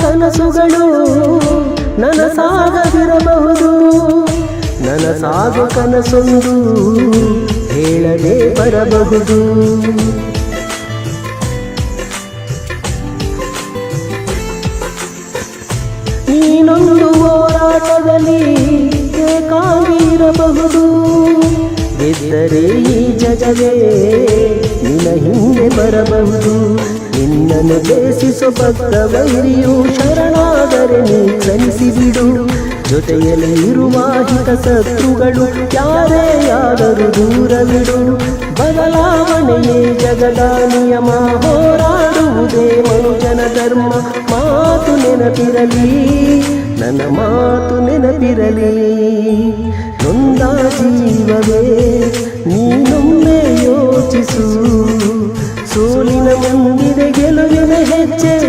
ಕನಸುಗಳು ನನಸಾಗದಿರಬಹುದು ನನಸಾಗೋ ಕನಸೊಂದು ಹೇಳದೆ ಬರಬಹುದು ನೀನೊಂದು ಹೋರಾಟದಲ್ಲಿ ಏಕಾಗಿರಬಹುದು ಗೆದ್ದರೆ ಈ ಜಗವೇ ನಿನ್ನ ಹಿಂದೆ ಬರಬಹುದು ನಿನ್ನನ್ನು ದೇಶಿಸೋ ಭಕ್ತ ವೈರಿಯು ಶರಣಾದರೆ ನೀ ಕ್ಷಮಿಸಿಬಿಡು ಜೊತೆಯಲ್ಲಿ ಇರುವ ಹಿತ ಶತ್ರುಗಳು ಯಾರೇ ಆದರೂ ದೂರವಿಡು. ಬದಲಾವಣೆಯೇ ಜಗದ ನಿಯಮ ಹೋರಾಡುವುದೇ ಮನುಜನ ಧರ್ಮ. ಮಾತು ನೆನಪಿರಲಿ, ನನ್ನ ಮಾತು ನೆನಪಿರಲಿ. ನೊಂದ ಜೀವವೇ ನೀನೊಮ್ಮೆ ಯೋಚಿಸು. ಸೋಲ চেয়ে